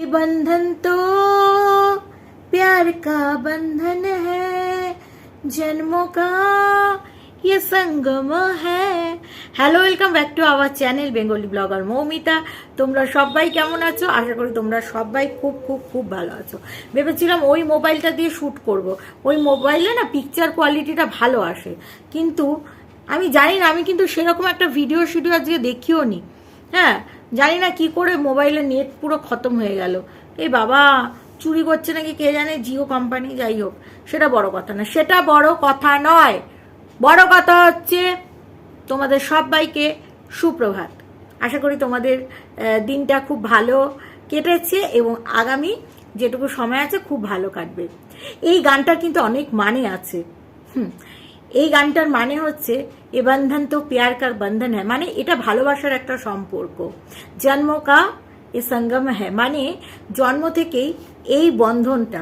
ये बंधन तो प्यार का बंधन है जन्मों का ये संगम है hello welcome back to our channel Bengali blogger Moumita তোমরা সবাই কেমন আছো আশা করি তোমরা সবাই খুব খুব খুব ভালো আছো ভেবেছিলাম ওই মোবাইলটা দিয়ে শ্যুট করব ওই মোবাইলে না পিকচার কোয়ালিটিটা ভালো আসে কিন্তু আমি জানি না আমি কিন্তু সেরকম একটা ভিডিও শিডিও আজকে দেখিও নি হ্যাঁ জানি না কি করে মোবাইলের নেট পুরো খতম হয়ে গেল। এই বাবা, চুরি করছে নাকি কে জানে? জিও কোম্পানি যাই হোক, সেটা বড় কথা না, সেটা বড় কথা নয়। বড় কথা হচ্ছে তোমাদের সবাইকে সুপ্রভাত। আশা করি তোমাদের দিনটা খুব ভালো কেটেছে এবং আগামী যেটুকু সময় আছে খুব ভালো কাটবে। এই গানটার কিন্তু অনেক মানে আছে। হুম এই গানটার মানে হচ্ছে, এ বন্ধন তো প্যার কার বন্ধন হ্যাঁ মানে এটা ভালোবাসার একটা সম্পর্ক। জন্ম কা এ সঙ্গম হ্যাঁ মানে জন্ম থেকেই এই বন্ধনটা,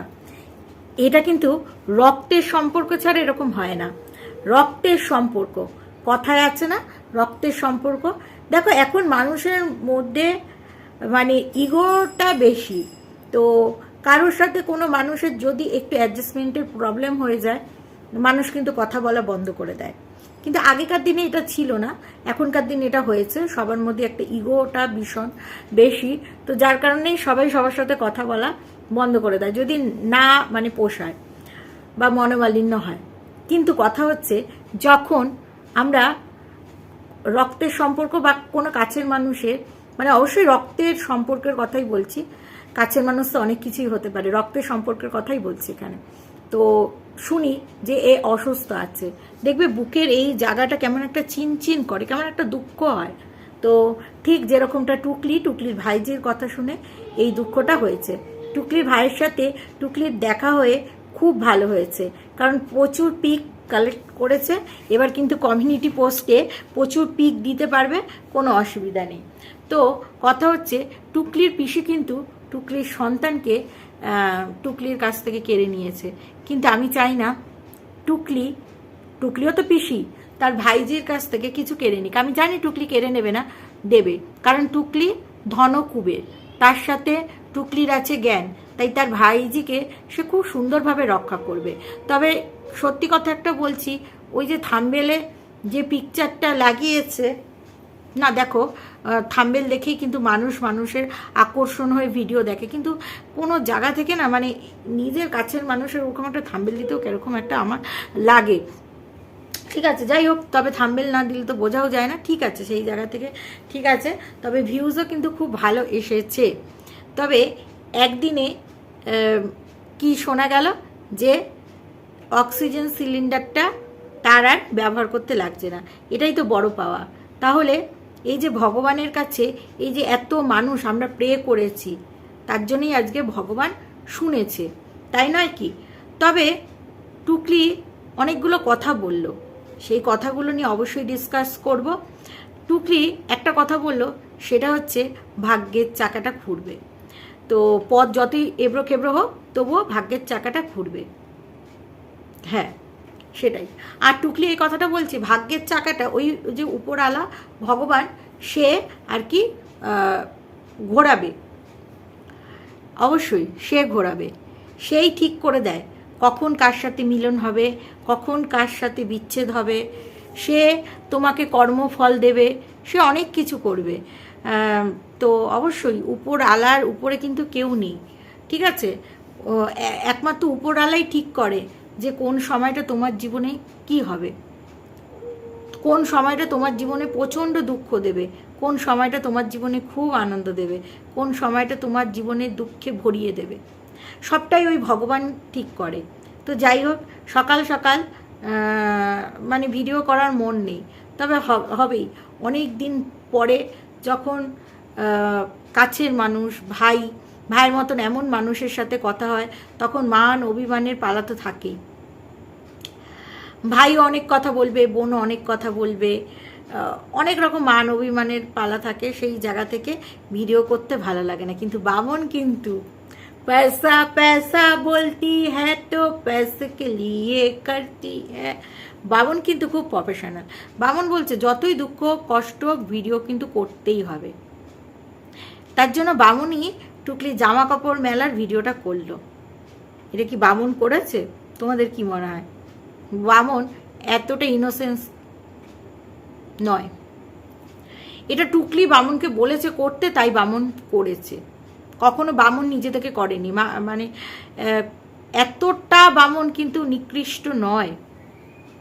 এটা কিন্তু রক্তের সম্পর্ক ছাড়া এরকম হয় না। রক্তের সম্পর্ক, কথায় আছে না? রক্তের সম্পর্ক। দেখো, এখন মানুষের মধ্যে মানে ইগোটা বেশি। তো কারোর সাথে কোনো মানুষের যদি একটু অ্যাডজাস্টমেন্টের প্রবলেম হয়ে যায় মানুষ কিন্তু কথা বলা বন্ধ করে দেয়। কিন্তু আগেকার দিনে এটা ছিল না। এখনকার দিনে এটা হয়েছে। সবার মধ্যে একটা ইগোটা ভীষণ বেশি। তো যার কারণেই সবাই সবার সাথে কথা বলা বন্ধ করে দেয়। যদি না মানে পোষায় বা মনোমালিন্য হয়। কিন্তু কথা হচ্ছে যখন আমরা রক্তের সম্পর্ক বা কোনো কাছের মানুষের মানে অবশ্যই রক্তের সম্পর্কের কথাই বলছি। কাছের মানুষ তো অনেক কিছুই হতে পারে। রক্তের সম্পর্কের কথাই বলছি এখানে। তো শুনি যে এ অসুস্থ আছে। দেখবে বুকের এই জায়গাটা কেমন একটা চিনচিন করে, কেমন একটা দুঃখ হয়। তো ঠিক যেরকমটা টুকলি, টুকলির ভাইজির কথা শুনে এই দুঃখটা হয়েছে। টুকলির ভাইয়ের সাথে টুকলির দেখা হয়ে খুব ভালো হয়েছে। কারণ প্রচুর পিক কালেক্ট করেছে, এবার কিন্তু কমিউনিটি পোস্টে প্রচুর পিক দিতে পারবে, কোনো অসুবিধা নেই। তো কথা হচ্ছে, টুকলির পিসি কিন্তু, টুকলির সন্তানকে টুকলির কাছ থেকে কেড়ে নিয়েছে। কিন্তু আমি চাই না টুকলি, টুকলিও তো পিসি, তার ভাইজির কাছ থেকে কিছু কেড়ে নিক। আমি জানি টুকলি কেড়ে নেবে না, দেবে। কারণ টুকলি ধন কুবের তার সাথে টুকলির আছে জ্ঞান, তাই তার ভাইজিকে সে খুব সুন্দরভাবে রক্ষা করবে। তবে সত্যি কথা একটা বলছি, ওই যে থাম্বেলে যে পিকচারটা লাগিয়েছে না, দেখো থাম্বেল দেখেই কিন্তু মানুষ মানুষের আকর্ষণ হয়ে ভিডিও দেখে। কিন্তু কোনো জায়গা থেকে না মানে নিজের কাছের মানুষের ওরকম একটা থাম্বেল দিতেও কীরকম একটা আমার লাগে। ঠিক আছে, যাই হোক, তবে থাম্বেল না দিলে তো বোঝাও যায় না। ঠিক আছে, সেই জায়গা থেকে ঠিক আছে, তবে ভিউজও কিন্তু খুব ভালো এসেছে। তবে একদিনে কি শোনা গেল? যে অক্সিজেন সিলিন্ডারটা তার আর ব্যবহার করতে লাগছে না। এটাই তো বড় পাওয়া। তাহলে এই যে ভগবানের কাছে এই যে এত মানুষ আমরা প্রে করেছি, তার জন্যই আজকে ভগবান শুনেছে, তাই নয় কি? তবে টুকলি অনেকগুলো কথা বলল, সেই কথাগুলো নিয়ে অবশ্যই ডিসকাস করব। টুকলি একটা কথা বলল, সেটা হচ্ছে ভাগ্যের চাকাটা ঘুরবে তো পথ যতই এবড়ো খেবড়ো হোক, তবুও ভাগ্যের চাকাটা ঘুরবে হ্যাঁ সেটাই। আর টুকলি এই কথাটা বলছে, ভাগ্যের চাকাটা, ওই যে উপরওয়ালা ভগবান, সে আর কি ঘোরাবে। অবশ্যই সে ঘোরাবে। সেই ঠিক করে দেয় কখন কার সাথে মিলন হবে, কখন কার সাথে বিচ্ছেদ হবে। সে তোমাকে কর্মফল দেবে, সে অনেক কিছু করবে। তো অবশ্যই উপর আলার উপরে কিন্তু কেউ নেই, ঠিক আছে? একমাত্র উপর আলাই ঠিক করে। যে কোন সময়টা তোমার জীবনে কি হবে? কোন সময়টা তোমার জীবনে প্রচণ্ড দুঃখ দেবে? কোন সময়টা তোমার জীবনে খুব আনন্দ দেবে? কোন সময়টা তোমার জীবনে দুঃখে ভরিয়ে দেবে? সবটাই ওই ভগবান ঠিক করে। তো যাই হোক, সকাল সকাল মানে ভিডিও করার মন নেই। তবে হবেই। অনেক দিন পরে যখন কাছের মানুষ, ভাই, ভাইয়ের মতন এমন মানুষের সাথে কথা হয়, তখন মান অভিমানের পালা তো থাকেই। ভাইও অনেক কথা বলবে বোনও অনেক কথা বলবে আহ, অনেক রকম মান অভিমানের পালা থাকে সেই জায়গা থেকে ভিডিও করতে ভালো লাগে না কিন্তু বামন কিন্তু पैसा पैसा बोलती है तो पैसे के लिए करती है বামন কিন্তু খুব প্রফেশনাল বামন বলছে যতই দুঃখ কষ্ট হোক, ভিডিও কিন্তু করতেই হবে তার জন্য বামুনই টুকলি জামা কাপড় মেলার ভিডিওটা করলো এটা কি বামন করেছে তোমাদের কি মনে হয় বামন এতটা ইনোসেন্স নয়। এটা টুকলি বামনকে বলেছে, করতে তাই বামন করেছে। কখনো বামন নিজে থেকে করেনি। মানে এতটা বামন কিন্তু নিকৃষ্ট নয়।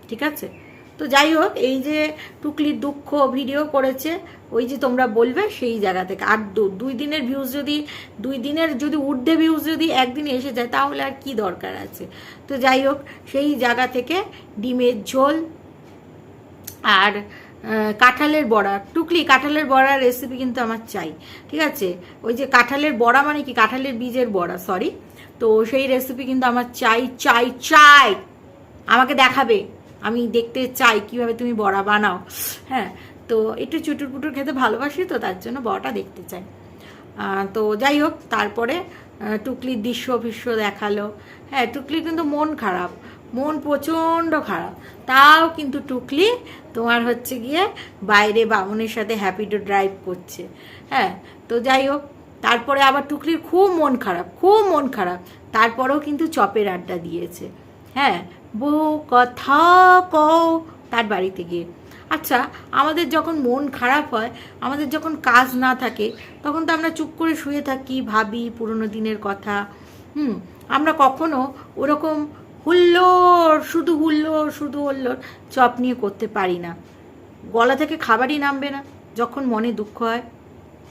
ঠিক আছে? তো যাই হোক, এই যে টুকলির দুঃখ ভিডিও করেছে, ওই যে তোমরা বলবে সেই জায়গা থেকে। আর দুই দিনের ভিউজ যদি, দুই দিনের যদি ঊর্ধ্বে ভিউজ যদি একদিনে এসে যায়, তাহলে আর কি দরকার আছে? তো যাই হোক, সেই জায়গা থেকে ডিমের ঝোল আর কাঁঠালের বড়া। টুকলি, কাঁঠালের বড়ার রেসিপি কিন্তু আমার চাই, ঠিক আছে? ওই যে কাঁঠালের বড়া মানে কি? কাঁঠালের বীজের বড়া সরি তো সেই রেসিপি কিন্তু আমার চাই চাই চাই! আমাকে দেখাবে। আমি দেখতে চাই কীভাবে তুমি বড়া বানাও। হ্যাঁ তো একটু চুটুর পুটুর খেতে ভালোবাসি তো, তার জন্য বড়াটা দেখতে চাই। তো যাই হোক, তারপরে টুকলির দৃশ্য ফিশ্য দেখাল। হ্যাঁ টুকলির কিন্তু মন খারাপ, মন প্রচণ্ড খারাপ। তাও কিন্তু টুকলি তোমার হচ্ছে গিয়ে বাইরে বামুনের সাথে হ্যাপিডো ড্রাইভ করছে। হ্যাঁ তো যাই হোক, তারপরে আবার টুকলির খুব মন খারাপ, খুব মন খারাপ। তারপরেও কিন্তু চপের আড্ডা দিয়েছে। হ্যাঁ বউ কথা কও তার বাড়িতে গিয়ে। আচ্ছা আমাদের যখন মন খারাপ হয়, আমাদের যখন কাজ না থাকে, তখন তো আমরা চুপ করে শুয়ে থাকি, ভাবি পুরনো দিনের কথা। হুম, আমরা কখনো ওরকম হুল্লোড়, শুধু হুল্লোড় শুধু হুল্লোড় চপ নিয়ে করতে পারি না। গলা থেকে খাবারই নামবে না, যখন মনে দুঃখ হয়।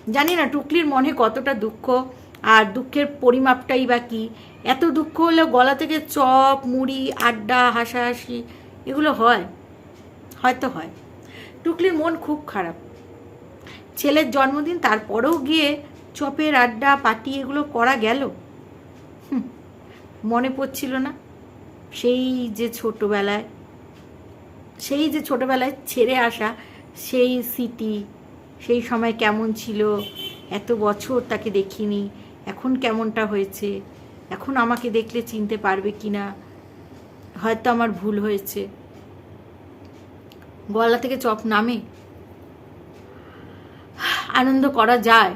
জানি না, টুকলির মনে কতটা দুঃখ। আর দুঃখের পরিমাপটাই বা কি? এত দুঃখ হলে গলা থেকে চপ, মুড়ি, আড্ডা, হাসাহাসি এগুলো হয়। হয়তো হয়। টুকলির মন খুব খারাপ। ছেলের জন্মদিন তারপরেও গিয়ে চপের আড্ডা পাটি এগুলো করা গেল? মনে পড়ছিল না। সেই যে ছোটবেলায়, সেই যে ছোটবেলায় ছেড়ে আসা সেই সিটি সেই সময় কেমন ছিল? এত বছর তাকে দেখিনি। এখন কেমনটা হয়েছে? এখন আমাকে দেখলে চিনতে পারবে কি না হয়তো আমার ভুল হয়েছে। গলা থেকে চপ নামে? আনন্দ করা যায়?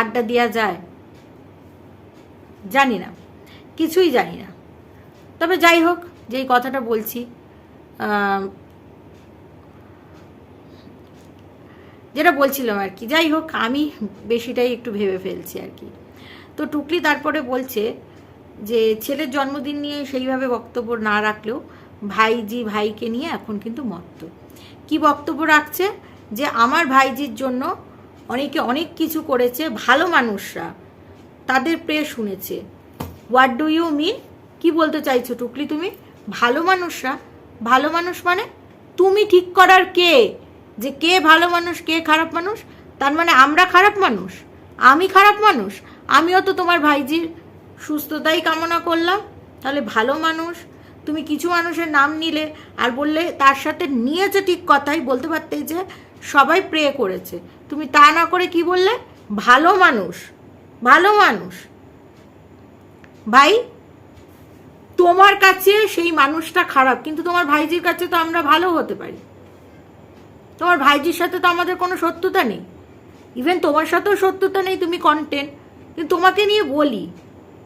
আড্ডা দেওয়া যায়? জানি না। কিছুই জানি না। তবে যাই হোক, যেই কথাটা বলছি যেটা বলছিলাম আর কি, যাই হোক, আমি বেশিটাই একটু ভেবে ফেলছি আর কি। তো টুকলি তারপরে বলছে যে, ছেলের জন্মদিন নিয়ে সেইভাবে বক্তব্য না রাখলেও ভাইজি ভাইকে নিয়ে এখন কিন্তু মত্ত। কি বক্তব্য রাখছে? যে, আমার ভাইজির জন্য অনেকে অনেক কিছু করেছে, ভালো মানুষরা তাদের প্রে শুনেছে। হোয়াট ডু ইউ মিন কি বলতে চাইছো টুকলি তুমি? ভালো মানুষরা, ভালো মানুষ মানে তুমি ঠিক করার কে? যে কে ভালো মানুষ, কে খারাপ মানুষ, তার মানে আমরা খারাপ মানুষ, আমি খারাপ মানুষ, আমিও তো তোমার ভাইজির সুস্থতাই কামনা করলাম। তাহলে ভালো মানুষ, তুমি কিছু মানুষের নাম নিলে আর বললে তার সাথে নিয়েছে ঠিক কথাই, বলতে পারতে যে সবাই প্রে করেছে। তুমি তা না করে কি বললে? ভালো মানুষ ভালো মানুষ। ভাই, তোমার কাছে সেই মানুষটা খারাপ, কিন্তু তোমার ভাইজির কাছে তো আমরা ভালো হতে পারি। তোমার ভাইজির সাথে তো আমাদের কোনো শত্রুতা নেই। ইভেন তোমার সাথেও শত্রুতা নেই, তুমি কন্টেন্ট কিন্তু তোমাকে নিয়ে বলি,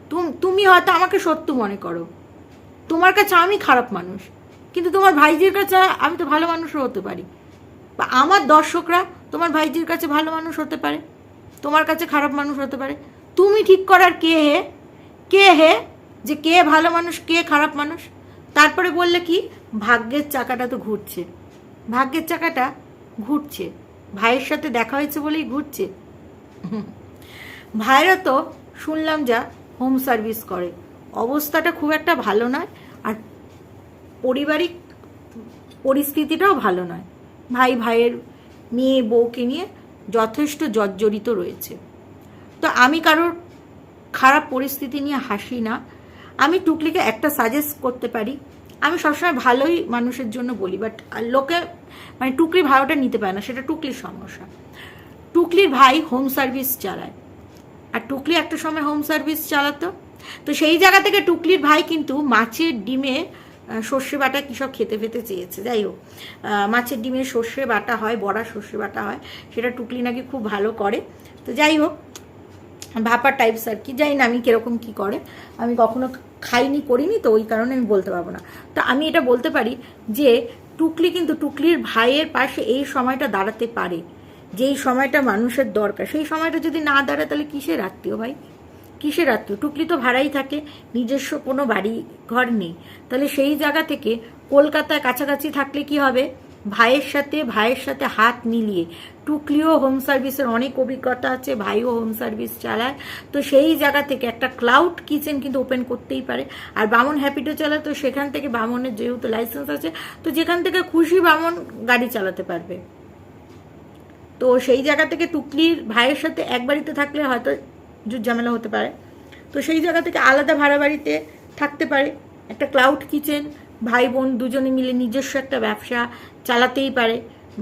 তুম- তুমি হয়তো আমাকে সত্য মনে করো। তোমার কাছে আমি খারাপ মানুষ, কিন্তু তোমার ভাইজির কাছে আমি তো ভালো মানুষও হতে পারি। বা আমার দর্শকরা তোমার ভাইজির কাছে ভালো মানুষ হতে পারে, তোমার কাছে খারাপ মানুষ হতে পারে। তুমি ঠিক করার কে হে? কে হে? যে কে ভালো মানুষ, কে খারাপ মানুষ? তারপরে বললে কি, ভাগ্যের চাকাটা তো ঘুরছে। ভাগ্যের চাকাটা ঘুরছে। ভাইয়ের সাথে দেখা হয়েছে বলেই ঘুরছে। ভাইরা তো শুনলাম যা হোম সার্ভিস করে। অবস্থাটা খুব একটা ভালো নয় আর পারিবারিক পরিস্থিতিটাও ভালো নয়। ভাই, ভাইয়ের মেয়ে, বউকে নিয়ে যথেষ্ট জর্জরিত রয়েছে। তো আমি কারোর খারাপ পরিস্থিতি নিয়ে হাসি না। আমি টুকলিকে একটা সাজেস্ট করতে পারি। আমি সবসময় ভালোই মানুষের জন্য বলি বাট লোকে মানে টুকলি ভালোটা নিতে পারে না, সেটা টুকলির সমস্যা। টুকলির ভাই হোম সার্ভিস চালায়। আর টুকলি একটা সময় হোম সার্ভিস চালাতো। তো সেই জায়গা থেকে টুকলির ভাই কিন্তু মাছের ডিমে সর্ষে বাটা কী সব খেতে ফেতে চেয়েছে। যাই হোক মাছের ডিমে সর্ষে বাটা হয়, বড়া সর্ষে বাটা হয়, সেটা টুকলি নাকি খুব ভালো করে। তো যাই হোক ভাপা টাইপস আর কি, জানি না আমি কীরকম কি করে। আমি কখনো খাইনি, করিনি, তো ওই কারণে আমি বলতে পারব না। তো আমি এটা বলতে পারি যে, টুকলি কিন্তু টুকলির ভাইয়ের পাশে এই সময়টা দাঁড়াতে পারে। যেই সময়টা মানুষের দরকার। সেই সময়টা যদি না দাঁড়ায়, তাহলে কিসের আত্মীয় ভাই? কিসের আত্মীয়? টুকলি তো ভাড়াই থাকে, নিজস্ব কোনো বাড়ি, ঘর নেই। তাহলে সেই জায়গা থেকে কলকাতায় কাছাকাছি থাকলে কি হবে? ভাইয়ের সাথে ভাইয়ের সাথে হাত মিলিয়ে। টুকলিও হোম সার্ভিসের অনেক অভিজ্ঞতা আছে, ভাইও হোম সার্ভিস চালায়। তো সেই জায়গা থেকে একটা ক্লাউড কিচেন কিন্তু ওপেন করতেই পারে। আর বামন হ্যাপিটো চালায়, তো সেখান থেকে বামনের যেহেতু লাইসেন্স আছে, তো যেখান থেকে খুশি বামন গাড়ি চালাতে পারবে। তো সেই জায়গা থেকে টুকলির ভাইয়ের সাথে এক বাড়িতে থাকলে হয়তো ঝামেলা হতে পারে। তো সেই জায়গা থেকে আলাদা ভাড়া বাড়িতে থাকতে পারে। একটা ক্লাউড কিচেন ভাই বোন দুজনে মিলে নিজস্ব একটা ব্যবসা চালাতেই পারে।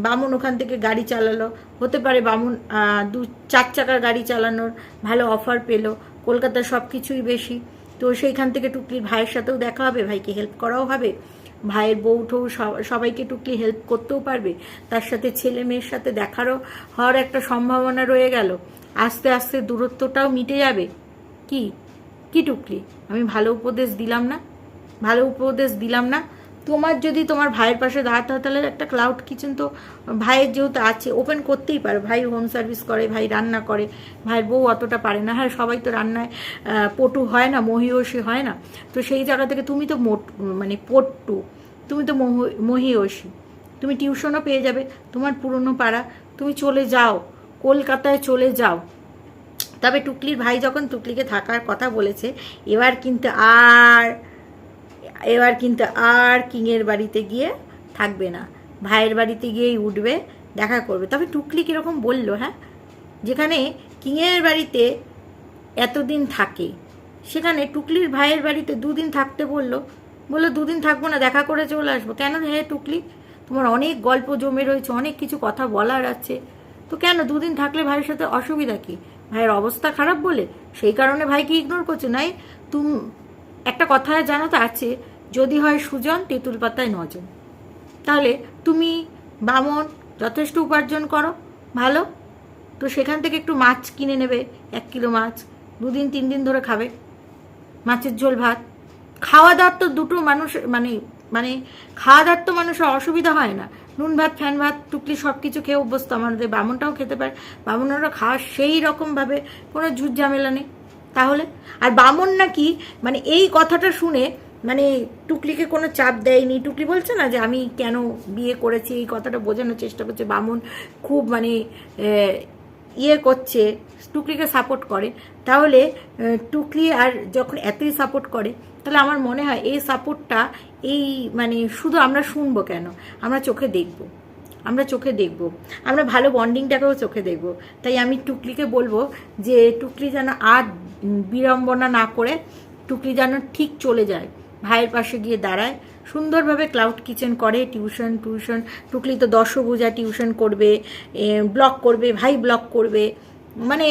বামুন ওখান থেকে গাড়ি চালালো। হতে পারে বামুন দু, চার চাকার গাড়ি চালানোর ভালো অফার পেল। কলকাতার সব কিছুই বেশি। তো সেইখান থেকে টুকলির ভাইয়ের সাথেও দেখা হবে, ভাইকে হেল্প করাও হবে। ভাইয়ের বউ ঠৌ সবাইকে টুকলি হেল্প করতেও পারবে। তার সাথে ছেলে মেয়ের সাথে দেখারও হওয়ার একটা সম্ভাবনা রয়ে গেল। আস্তে আস্তে দূরত্বটাও মিটে যাবে। কি? কি টুকলি? আমি ভালো উপদেশ দিলাম না? ভালো উপদেশ দিলাম না? তোমার যদি তোমার ভাইয়ের পাশে দাঁড়াতে হয়, তাহলে একটা ক্লাউড কিচেন তো ভাইয়ের যেহেতু আছে ওপেন করতেই পারে। ভাই হোম সার্ভিস করে, ভাই রান্না করে, ভাইয়ের বউ অতটা পারে না। হ্যাঁ সবাই তো রান্নায় পটু হয় না, মহিয়সী হয় না। তো সেই জায়গা থেকে তুমি তো মোট মানে পট্টু, তুমি তো মহ- মহিয়সী। তুমি টিউশনও পেয়ে যাবে, তোমার পুরনো পাড়া। তুমি চলে যাও, কলকাতায় চলে যাও। তবে টুকলির ভাই যখন টুকলিকে থাকার কথা বলেছে, এবার কিন্তু আর এবার কিন্তু আর কিংয়ের বাড়িতে গিয়ে থাকবে না। ভাইয়ের বাড়িতে গিয়েই উঠবে, দেখা করবে। তবে টুকলি কীরকম বলল হ্যাঁ? যেখানে কিংয়ের বাড়িতে এতদিন থাকে, সেখানে টুকলির ভাইয়ের বাড়িতে দুদিন থাকতে বলল। বলল, দুদিন থাকব না, দেখা করে চলে আসব। কেন হ্যাঁ টুকলি? তোমার অনেক গল্প জমে রয়েছে, অনেক কিছু কথা বলার আছে। তো কেন দুদিন থাকলে ভাইয়ের সাথে অসুবিধা কি? ভাইয়ের অবস্থা খারাপ বলে? সেই কারণে ভাইকে ইগনোর করছে? নাই, তুম, একটা কথা জানো তো আছে যদি হয় সুজন, তেঁতুল পাতায় নজন। তাহলে তুমি বামন যথেষ্ট উপার্জন করো, ভালো? তো সেখান থেকে একটু মাছ কিনে নেবে, এক কিলো মাছ, দুদিন তিন দিন ধরে খাবে। মাছের ঝোল, ভাত। খাওয়া দাওয়ার তো দুটো মানুষ মানে মানে খাওয়া দাওয়ার তো মানুষের অসুবিধা হয় না। নুন ভাত, ফ্যান ভাত, টুকলি সব কিছু খেয়ে অভ্যস্ত। আমাদের বামনটাও খেতে পারে। বামনরা খাওয়া সেই রকমভাবে কোনো ঝুট ঝামেলা নেই। তাহলে? আর বামন নাকি মানে এই কথাটা শুনে মানে টুকলিকে কোনো চাপ দেয়নি। টুকলি বলছে না যে আমি কেন বিয়ে করেছি, এই কথাটা বোঝানোর চেষ্টা করছে। বামন খুব মানে ইয়ে করছে, টুকলিকে সাপোর্ট করে। তাহলে টুকলি আর যখন এতই সাপোর্ট করে, তাহলে আমার মনে হয় এই সাপোর্টটা এই মানে শুধু আমরা শুনব কেন? আমরা চোখে দেখব। আমরা চোখে দেখব। আমরা ভালো বন্ডিংটাকেও চোখে দেখব। তাই আমি টুকলিকে বলব যে, টুকলি যেন আর বিড়ম্বনা না করে, টুকলি যেন ঠিক চলে যায়। ভাইয়ের পাশে গিয়ে দাঁড়ায়। সুন্দরভাবে ক্লাউড কিচেন করে টিউশন টিউশন টুকলি তো দশভূজা টিউশন করবে ব্লক করবে, ভাই ব্লক করবে মানে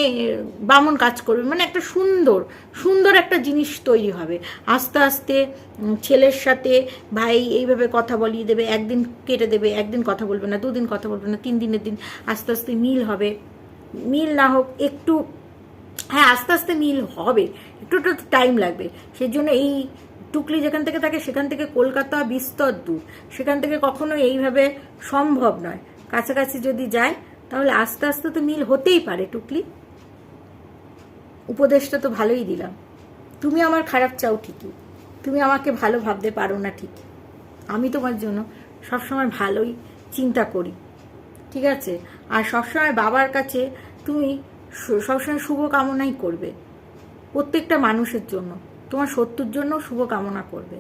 বামন কাজ করবে মানে একটা সুন্দর সুন্দর একটা জিনিস তৈরি হবে। আস্তে আস্তে ছেলের সাথে ভাই এইভাবে কথা বলিয়ে দেবে, একদিন কেটে দেবে, একদিন কথা বলবে না, দুদিন কথা বলবে না, তিন দিনের দিন আস্তে আস্তে মিল হবে। মিল না হোক, একটু হ্যাঁ আস্তে আস্তে মিল হবে। একটু একটু টাইম লাগবে। সেই জন্য এই টুকলি যেখান থেকে থাকে, সেখান থেকে কলকাতা বিস্তর দূর। সেখান থেকে কখনো এইভাবে সম্ভব নয়। কাছাকাছি যদি যায়, তাহলে আস্তে আস্তে তো মিল হতেই পারে টুকলি। উপদেশটা তো ভালোই দিলাম। তুমি আমার খারাপ চাও ঠিকই। তুমি আমাকে ভালো ভাবতে পারো না ঠিক। আমি তোমার জন্য সবসময় ভালোই চিন্তা করি। ঠিক আছে? আর সবসময় বাবার কাছে তুমি সবসময় শুভ কামনাই করবে প্রত্যেকটা মানুষের জন্য। তোমার শত্রুর জন্য শুভ কামনা করবে।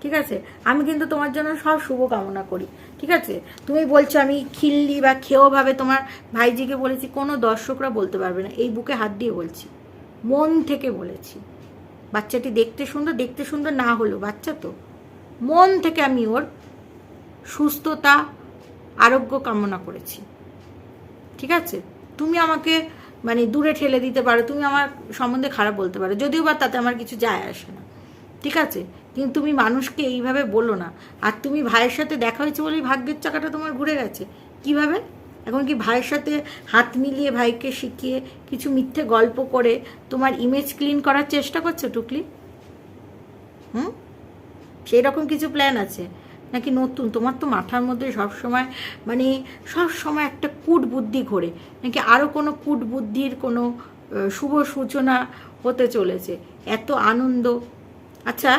ঠিক আছে? আমি কিন্তু তোমার জন্য সব শুভ কামনা করি। ঠিক আছে? তুমি বলছো আমি খিল্লি বা খেয়েও ভাবে তোমার ভাইজিকে বলেছি, কোনো দর্শকরা বলতে পারবে না। এই বুকে হাত দিয়ে বলছি। মন থেকে বলেছি। বাচ্চাটি দেখতে সুন্দর দেখতে সুন্দর না হলো বাচ্চা তো। মন থেকে আমি ওর সুস্থতা, আরোগ্য কামনা করেছি। ঠিক আছে? তুমি আমাকে মানে দূরে ঠেলে দিতে পারো, তুমি আমার সম্বন্ধে খারাপ বলতে পারো, যদিও বা তাতে আমার কিছু যায় আসে না। ঠিক আছে? কিন্তু তুমি মানুষকে এইভাবে বলো না। আর তুমি ভাইয়ের সাথে দেখা হয়েছে বলেই ভাগ্যের চাকাটা তোমার ঘুরে গেছে। কীভাবে? এখন কি ভাইয়ের সাথে হাত মিলিয়ে ভাইকে শিখিয়ে কিছু মিথ্যে গল্প করে তোমার ইমেজ ক্লিন করার চেষ্টা করছ, টুকলি? হুম? সেই রকম কিছু প্ল্যান আছে। নাকি নতুন? তোমার তো মাথার মধ্যে সব সময় মানে সব সময় একটা কূট বুদ্ধি ঘোরে। নাকি আরও কোনো কূট বুদ্ধির কোনো শুভ সূচনা হতে চলেছে? এত আনন্দ। আচ্ছা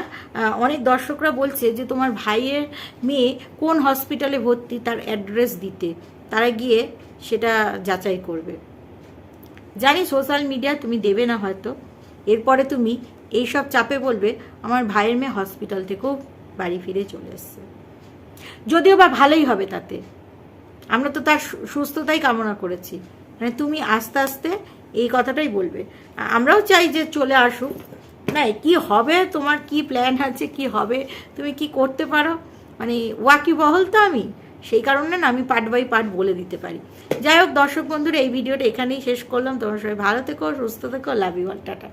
অনেক দর্শকরা বলছে যে তোমার ভাইয়ের মেয়ে কোন হসপিটালে ভর্তি তার অ্যাড্রেস দিতে? তারা গিয়ে সেটা যাচাই করবে। জানি সোশ্যাল মিডিয়া তুমি দেবে না হয়তো। এরপরে তুমি এইসব চাপে বলবে, আমার ভাইয়ের মেয়ে হসপিটাল থেকেও বাড়ি ফিরে চলে এসছে। যদিও বা ভালোই হবে তাতে। আমরা তো তার সুস্থতাই কামনা করেছি। মানে তুমি আস্তে আস্তে এই কথাটাই বলবে। আমরাও চাই যে চলে আসুক। না কি হবে? তোমার কি প্ল্যান আছে? কি হবে? তুমি কি করতে পারো? মানে ওয়াকি বহল তো আমি। সেই কারণে না আমি পার্ট বাই পার্ট বলে দিতে পারি। যাই হোক, দর্শক বন্ধুরা, এই ভিডিওটা এখানেই শেষ করলাম। তোমার সবাই ভালো থেকো, সুস্থ থেকো লাভ ইউ টাটা।